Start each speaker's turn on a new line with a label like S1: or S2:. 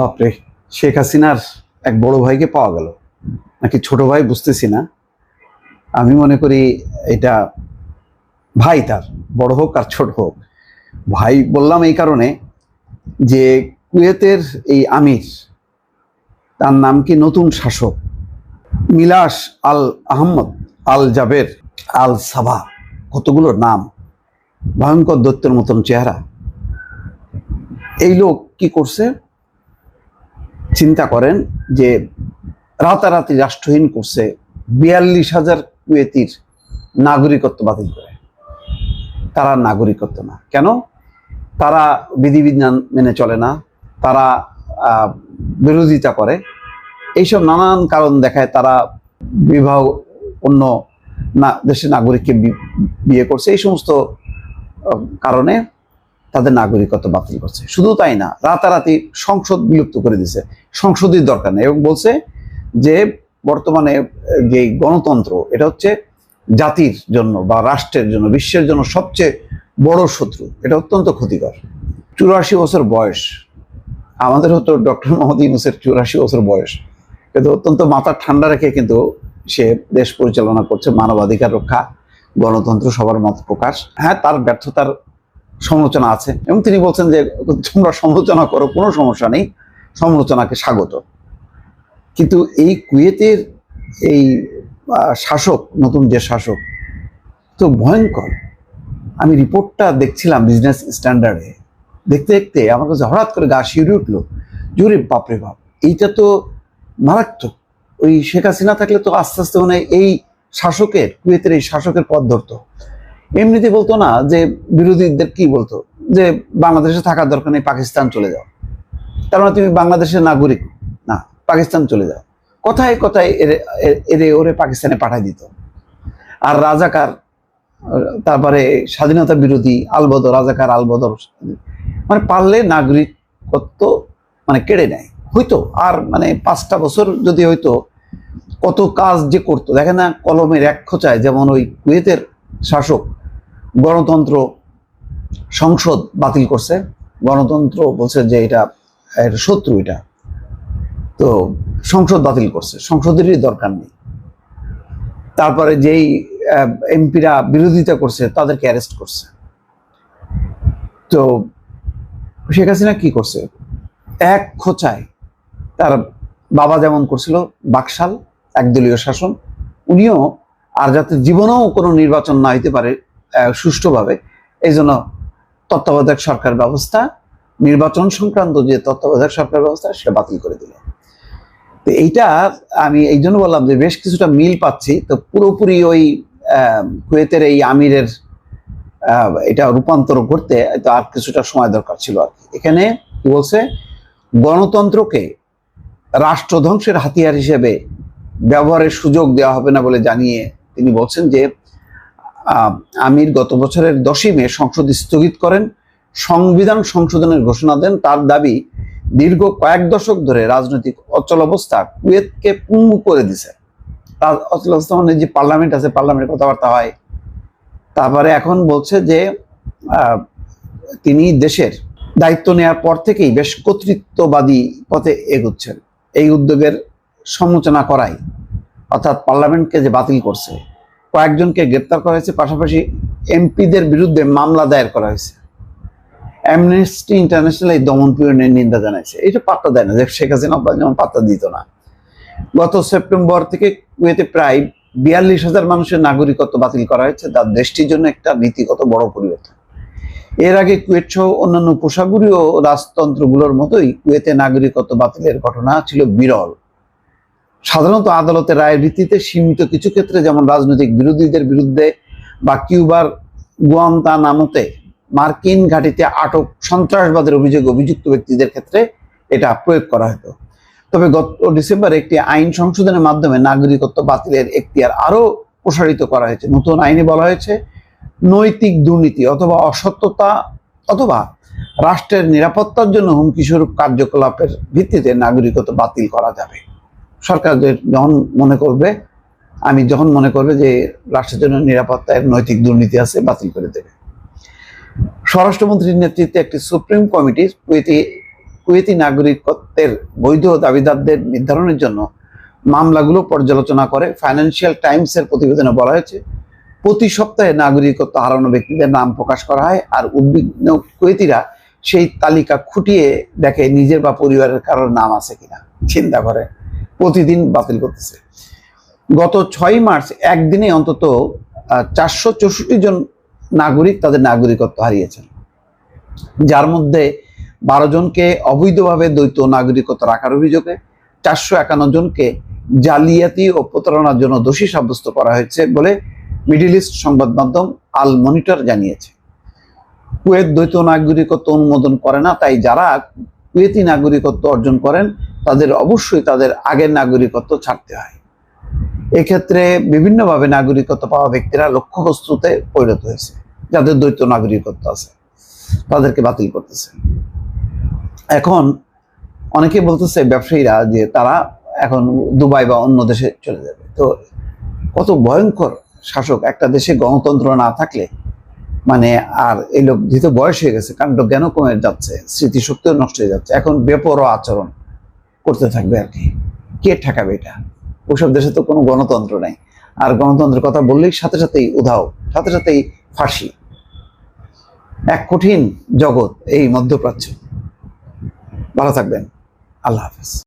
S1: বাপরে, শেখ হাসিনার এক বড় ভাইকে পাওয়া গেল। নাকি ছোট ভাই বুঝতেছি না। আমি মনে করি এটা ভাই তার, বড় হোক আর ছোট হোক। ভাই বললাম এই কারণে যে কুয়েতের এই আমির, তার নাম কি নতুন শাসক? মিলাস আল আহমদ আল জাবের আল সাবা, কতগুলো নাম। ভয়ঙ্কর দত্তের মতন চেহারা। এই লোক কি করছে? চিন্তা করেন যে রাতারাতি রাষ্ট্রহীন করছে বিয়াল্লিশ হাজার কুয়েতির নাগরিকত্ব বাতিল করে। তারা নাগরিকত্ব না। কেন? তারা বিধিবিধান মেনে চলে না। তারা বিরোধিতা করে। এইসব নানান কারণ দেখায় তারা বিবাহ অন্য না, দেশের নাগরিককে বিয়ে করছে। এই সমস্ত কারণে তাদের নাগরিকত্ব বাতিল করছে। শুধু তাই না, রাতারাতি সংসদ বিলুপ্ত করে দিছে। সংসদের দরকার নেই এবং বলছে যে বর্তমানে যে গণতন্ত্র, এটা হচ্ছে জাতির জন্য বা রাষ্ট্রের জন্য, বিশ্বের জন্য সবচেয়ে বড় শত্রু। এটা অত্যন্ত ক্ষতিকর। চুরাশি বছর বয়স। আমাদের হতো ডক্টর মোহাম্মদ ইউনুসের চুরাশি বছর বয়স। কিন্তু অত্যন্ত মাথা ঠান্ডা রেখে কিন্তু সে দেশ পরিচালনা করছে, মানবাধিকার রক্ষা, গণতন্ত্র সবার মত প্রকাশ। হ্যাঁ তার ব্যর্থতার সমালোচনা আছে। এবং তিনি বলছেন যে, তোমরা সমালোচনা করো, কোনো সমস্যা নেই। সমালোচনাকে স্বাগত। কিন্তু এই কুয়েতের এই শাসক, নতুন যে শাসক, তো ভয়ঙ্কর। আমি রিপোর্টটা দেখছিলাম বিজনেস স্ট্যান্ডার্ডে। দেখতে দেখতে আমার কাছে হঠাৎ করে গা শিউরে উঠল। জোরে, বাপরে বাপ, এইটা তো মারাত্মক। ওই শেখ হাসিনা থাকলে তো আস্তে আস্তে মানে এই শাসকের, কুয়েতের এই শাসকের পথ ধরতো। এমনিতে বলতো না যে বিরোধীদের কি বলতো? যে বাংলাদেশে থাকার দরকার নেই, পাকিস্তান চলে যাও। তার মানে তুমি বাংলাদেশের নাগরিক। না, পাকিস্তান চলে যাও। কথায় কথায় এরে ওরে পাকিস্তানে পাঠাই দিত। আর রাজাকার, তারপরে স্বাধীনতা বিরোধী আলবদর, রাজাকার আলবদর মানে পারলে নাগরিকত্ব মানে কেড়ে নেয়। হয়তো আর মানে পাঁচটা বছর যদি হয়তো কত কাজ যে করতো। দেখেন না, কলমের এক খোঁচায় যেমন ওই কুয়েতের শাসক গণতন্ত্র সংসদ বাতিল করছে। গণতন্ত্র বলছে যে এটা এর শত্রু এটা। তো সংসদ বাতিল করছে, সংসদেরই দরকার নেই। তারপরে যেই এমপিরা বিরোধিতা করছে, তাদেরকে অ্যারেস্ট করছে। তো শেখ হাসিনা কি করছে? এক খোঁচায় তার বাবা যেমন করছিল, বাকশাল, একদলীয় শাসন, উনিও আর যাতে জীবনেও কোনো নির্বাচন না হইতে পারে সুষ্ঠুভাবে। এই জন্য তত্ত্বাবধায়ক সরকার ব্যবস্থা, নির্বাচন সংক্রান্ত যে তত্ত্বাবধায়ক সরকার ব্যবস্থা, সেটা বাতিল করে দিল। তো এইটা আমি এই জন্য বললাম যে বেশ কিছুটা মিল পাচ্ছি। তো পুরোপুরি ওই কুয়েতের এই আমিরের এটা রূপান্তর করতে আর কিছুটা সময় দরকার ছিল আর কি। এখানে কি বলছে? গণতন্ত্রকে রাষ্ট্রধ্বংসের হাতিয়ার হিসেবে ব্যবহারের সুযোগ দেওয়া হবে না বলে জানিয়ে তিনি বলছেন যে আমির গত বছরের দশই মে সংসদ স্থগিত করেন, সংবিধান সংশোধনের ঘোষণা দেন। তার দাবি, দীর্ঘ কয়েক দশক ধরে রাজনৈতিক অচল অবস্থা কুয়েতকে পুঙ্গু করে দিছে। রাজ- অচল অবস্থা মানে যে পার্লামেন্ট আছে পার্লামেন্টে কথাবার্তা হয়। তারপরে এখন বলছে যে তিনি দেশের দায়িত্ব নেওয়ার পর থেকেই বেশ কর্তৃত্ববাদী পথে এগোচ্ছেন। এই উদ্যোগের সমালোচনা করাই, অর্থাৎ পার্লামেন্টকে যে বাতিল করছে। কয়েকজনকে গ্রেপ্তার করা হয়েছে, পাশাপাশি এমপিদের বিরুদ্ধে মামলা দায়ের করা হয়েছে। অ্যামনেস্টি ইন্টারন্যাশনাল এই দমন পীড়নের নিন্দা জানাইছে। এটা পাত্তা দেয় না, যে শেখ হাসিনা যেমন পাত্তা দিত না। গত সেপ্টেম্বর থেকে কুয়েতে প্রায় বিয়াল্লিশ হাজার মানুষের নাগরিকত্ব বাতিল করা হয়েছে, যা দেশটির জন্য একটা নীতিগত বড় পরিবর্তন। এর আগে কুয়েত সহ অন্যান্য উপসাগরীয় রাজতন্ত্রগুলোর মতোই কুয়েতে নাগরিকত্ব বাতিলের ঘটনা ছিল বিরল। সাধারণত আদালতের রায়ের ভিত্তিতে সীমিত কিছু ক্ষেত্রে যেমন রাজনৈতিক বিরোধীদের বিরুদ্ধে বা কিউবার গুয়ান্তা নামতে মার্কিন ঘাঁটিতে আটক সন্ত্রাসবাদের অভিযোগ অভিযুক্ত ব্যক্তিদের ক্ষেত্রে এটা প্রয়োগ করা হতো। তবে গত ডিসেম্বরে একটি আইন সংশোধনের মাধ্যমে নাগরিকত্ব বাতিলের এখতিয়ার আরও প্রসারিত করা হয়েছে। নতুন আইনে বলা হয়েছে, নৈতিক দুর্নীতি অথবা অসত্যতা অথবা রাষ্ট্রের নিরাপত্তার জন্য হুমকি স্বরূপ কার্যকলাপের ভিত্তিতে নাগরিকত্ব বাতিল করা যাবে। সরকার যখন মনে করবে, আমি যখন মনে করবে যে রাষ্ট্রের জন্য নিরাপত্তায় নৈতিক দুর্নীতি আছে, বাতিল করে দেবে। স্বরাষ্ট্রমন্ত্রীর নেতৃত্বে একটি সুপ্রিম কমিটি কুয়েতি কুয়েতি নাগরিকত্বের বৈধ দাবিদারদের নির্ধারণের জন্য মামলাগুলো পর্যালোচনা করে। ফাইন্যান্সিয়াল টাইমসের প্রতিবেদনে বলা হয়েছে, প্রতি সপ্তাহে নাগরিকত্ব হারানো ব্যক্তিদের নাম প্রকাশ করা হয় আর উদ্বিগ্ন কুয়েতিরা সেই তালিকা খুঁটিয়ে দেখে নিজের বা পরিবারের কারোর নাম আছে কিনা, চিন্তা করে। প্রতিদিন বাতিল করতেছে। গত ছয় মার্চ একদিনে অন্তত চারশো চৌষট্টি জন নাগরিক তাদের নাগরিকত্ব হারিয়েছেন। যার মধ্যে বারো জনকে অবৈধভাবে দ্বৈত নাগরিকত্ব রাখার অভিযোগে চারশো একান্ন জনকে জালিয়াতি ও প্রতারণার জন্য দোষী সাব্যস্ত করা হয়েছে বলে মিডিল ইস্ট সংবাদ মাধ্যম আল মনিটর জানিয়েছে। কুয়েত দ্বৈত নাগরিকত্ব অনুমোদন করে না, তাই যারা কুয়েতি নাগরিকত্ব অর্জন করেন তাদের অবশ্যই তাদের আগের নাগরিকত্ব ছাড়তে হয়। এক্ষেত্রে বিভিন্নভাবে নাগরিকত্ব পাওয়া ব্যক্তিরা লক্ষ্য লক্ষ্যবস্তুতে পরিণত হয়েছে, যাদের দ্বৈত নাগরিকত্ব আছে, তাদেরকে বাতিল করতেছে। এখন অনেকে বলতেছে ব্যবসায়ীরা যে তারা এখন দুবাই বা অন্য দেশে চলে যাবে। তো কত ভয়ঙ্কর শাসক একটা দেশে গণতন্ত্র না থাকলে মানে আর এই লোক যেহেতু বয়স হয়ে গেছে, কাণ্ড জ্ঞানও কমে যাচ্ছে, স্মৃতিশক্তিও নষ্ট হয়ে যাচ্ছে। এখন বেপরোয়া আচরণ। করতে থাকবে আর কি। কে ঠেকাবে এটা? ওসব দেশে তো কোনো গণতন্ত্র নাই। আর গণতন্ত্রের কথা বললেই সাথে সাথেই উধাও, সাথে সাথেই ফাঁসি। এক কঠিন জগৎ এই মধ্যপ্রাচ্য। ভালো থাকবেন। আল্লাহ হাফেজ।